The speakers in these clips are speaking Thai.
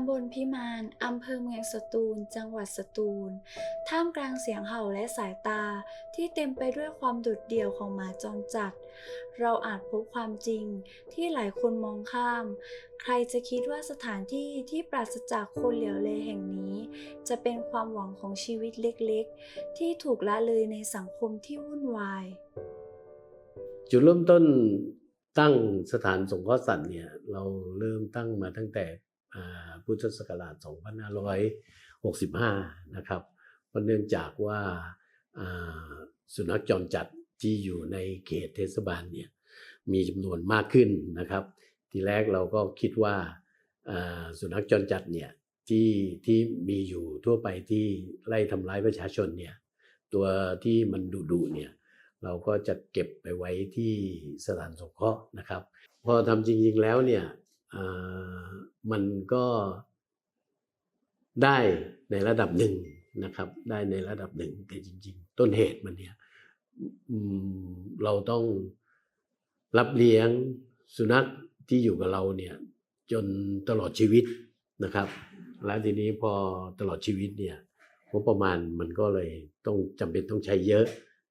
ำบลพิมานอำเภอเมืองสตูล จังหวัดสตูล ท่ามกลางเสียงเห่าและสายตาที่เต็มไปด้วยความโดดเดี่ยวของหมาจรจัด เราอาจพบความจริงที่หลายคนมองข้าม ใครจะคิดว่าสถานที่ที่ปราศจากคนเหลียวเลแห่งนี้ จะเป็นความหวังของชีวิตเล็กๆ ที่ถูกละเลยในสังคมที่วุ่นวาย จุดเริ่มต้นตั้งสถานสงเคราะห์สัตว์เนี่ยเราเริ่มตั้งมาตั้งแต่ พุทธศักราช 2565 นะครับเพราะเนื่องจากว่าสุนัขจรจัดที่อยู่ในเขตเทศบาลเนี่ยมีจำนวนมากขึ้นนะครับ ทีแรกเราก็คิดว่าสุนัขจรจัดเนี่ยที่ที่มีอยู่ทั่วไปที่ไล่ทำร้ายประชาชนเนี่ยตัวที่มันดุดุๆเนี่ยเราก็จะเก็บไปไว้ที่สถานสงเคราะห์นะครับ พอทำจริงๆแล้วเนี่ย มันก็ได้ในระดับหนึ่งนะครับ ได้ในระดับหนึ่งแต่จริง ๆ ต้นเหตุมันเนี่ยเราต้องรับเลี้ยงสุนัขที่อยู่กับเราเนี่ยจนตลอดชีวิตนะครับ แล้วทีนี้พอตลอดชีวิตเนี่ยงบประมาณมันก็เลยต้องจำเป็นต้องใช้เยอะ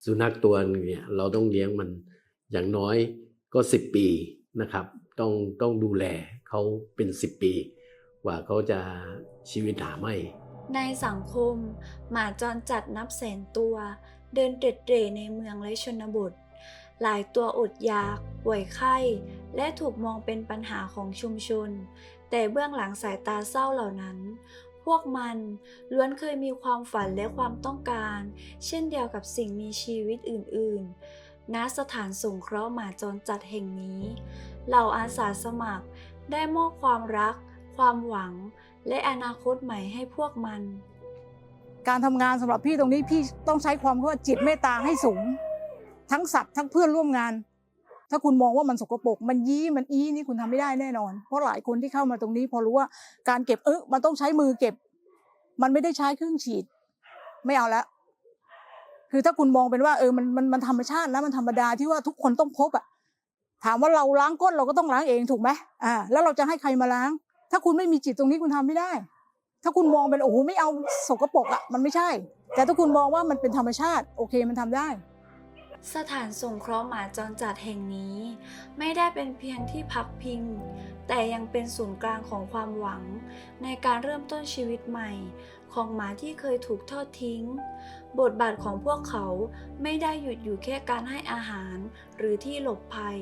สุนัขตัวนึงเนี่ยเราต้องเลี้ยงมันอย่างน้อยก็ 10 ปีนะครับ ต้องต้องดูแลเขาเป็น 10 ปี กว่าเขาจะชีวิตหาไม่ ในสังคม หมาจรจัดนับแสนตัว เดินเตร็ดเตร่ในเมืองและชนบท หลายตัวอดอยากป่วยไข้ และถูกมองเป็นปัญหาของชุมชน แต่เบื้องหลังสายตาเศร้าเหล่านั้น พวกมันล้วนเคยมีความฝันและความต้องการ เช่นเดียวกับสิ่งมีชีวิตอื่น ๆ ณสถานสงเคราะห์หมาจรจัดแห่งนี้ เหล่าอาสาสมัครได้มอบความรัก ความหวัง และอนาคตใหม่ให้พวกมัน การทำงานสำหรับพี่ตรงนี้พี่ต้องใช้ความว่าจิตเมตตาให้สูง ทั้งสัตว์ทั้งเพื่อนร่วมงาน ถ้าคุณมองว่ามันสกปรกมันยี้มันอี้นี่คุณทำไม่ได้แน่นอน เพราะหลายคนที่เข้ามาตรงนี้ พอรู้ว่าการเก็บเออมันต้องใช้มือเก็บ มันไม่ได้ใช้เครื่องฉีด ไม่เอาและ คือถ้าคุณมองเป็นว่าเออมันมันมันธรรมชาตินะมันธรรมดาที่ว่าทุกคนต้องพบอะถามว่าเราล้างก้นเราก็ต้องล้างเองถูกไหมอ่าแล้วเราจะให้ใครมาล้าง ถ้าคุณไม่มีจิตตรงนี้คุณทำไม่ได้ ถ้าคุณมองเป็นโอ้โหไม่เอาสกปรกอะมันไม่ใช่ แต่ถ้าคุณมองว่ามันเป็นธรรมชาติโอเคมันทำได้ สถานสงเคราะห์หมาจรจัดแห่งนี้ ไม่ได้เป็นเพียงที่พักพิง แต่ยังเป็นศูนย์กลางของความหวัง ในการเริ่มต้นชีวิตใหม่ ของหมาที่เคยถูกทอดทิ้ง บทบาทของพวกเขาไม่ได้หยุดอยู่แค่การให้อาหารหรือที่หลบภัย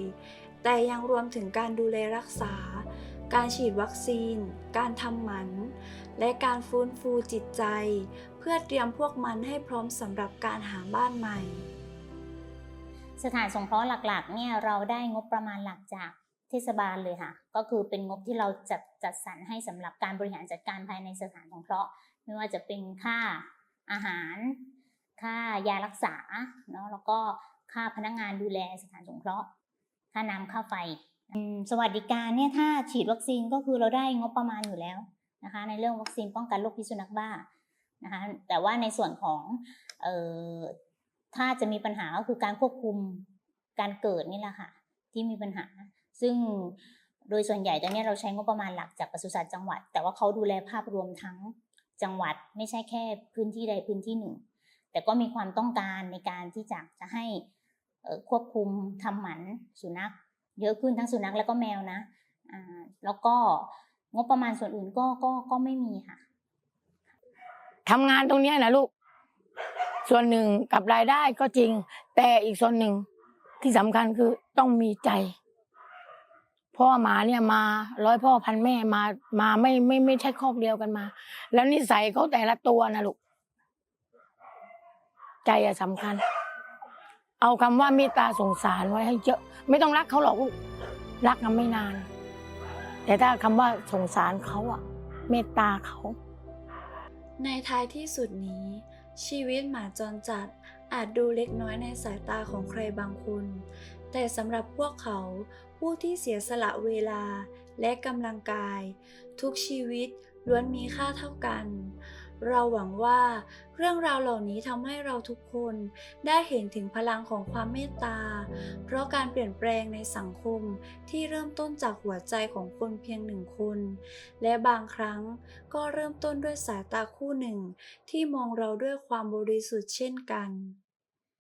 แต่ยังรวมถึงการดูแลรักษา การฉีดวัคซีน การทำหมัน และการฟื้นฟูจิตใจ เพื่อเตรียมพวกมันให้พร้อมสำหรับการหาบ้านใหม่ สถานสงเคราะห์หลักๆ เนี่ยเราได้งบประมาณหลักจากเทศบาลเลยค่ะ ก็คือเป็นงบที่เราจัดจัดสรรให้สำหรับการบริหารจัดการภายในสถานสงเคราะห์ ไม่ว่าจะเป็นค่าอาหาร ค่ายารักษาเนาะแล้วก็ค่าพนักงานดูแลสถานสงเคราะห์ ค่าน้ำค่าไฟ สวัสดิการเนี่ยถ้าฉีดวัคซีนก็คือเราได้งบประมาณอยู่แล้วนะคะ ในเรื่องวัคซีนป้องกันโรคพิษสุนัขบ้านะคะแต่ว่าในส่วนของเอ่อ ถ้าจะมีปัญหาก็คือการควบคุมการเกิดนี่แหละค่ะ ที่มีปัญหา ซึ่งโดยส่วนใหญ่ตอนนี้เราใช้งบประมาณหลักจากปศุสัตว์จังหวัด แต่ว่าเขาดูแลภาพรวมทั้งจังหวัดไม่ใช่แค่พื้นที่ใดพื้นที่หนึ่ง แต่ก็มีความต้องการในการที่จะจะให้ควบคุมทำหมันสุนัข เยอะขึ้นทั้งสุนัขแล้วก็แมวนะแล้วก็งบประมาณส่วนอื่นก็ก็ก็ไม่มีค่ะทำงานตรงนี้นะลูก ส่วนหนึ่งกับรายได้ก็จริง แต่อีกส่วนหนึ่งที่สำคัญคือต้องมีใจ พ่อหมาเนี่ยมาร้อยพ่อพันแม่มามาไม่ไม่ไม่ใช่ครอบเดียวกันมา แล้วนิสัยเขาแต่ละตัวนะลูกใจอะสำคัญ เอาคำว่าเมตตาสงสารไว้ให้เยอะ ไม่ต้องรักเขาหรอกลูกรักกันไม่นาน แต่ถ้าคำว่าสงสารเขาอะเมตตาเขา ในท้ายที่สุดนี้ ชีวิตหมาจรจัดอาจดูเล็กน้อยในสายตาของใครบางคน แต่สำหรับพวกเขาผู้ที่เสียสละเวลาและกำลังกาย ทุกชีวิตล้วนมีค่าเท่ากัน เราหวังว่าเรื่องราวเหล่านี้ทำให้เราทุกคนได้เห็นถึงพลังของความเมตตา เพราะการเปลี่ยนแปลงในสังคมที่เริ่มต้นจากหัวใจของคนเพียงหนึ่งคน และบางครั้งก็เริ่มต้นด้วยสายตาคู่หนึ่ง ที่มองเราด้วยความบริสุทธิ์เช่นกัน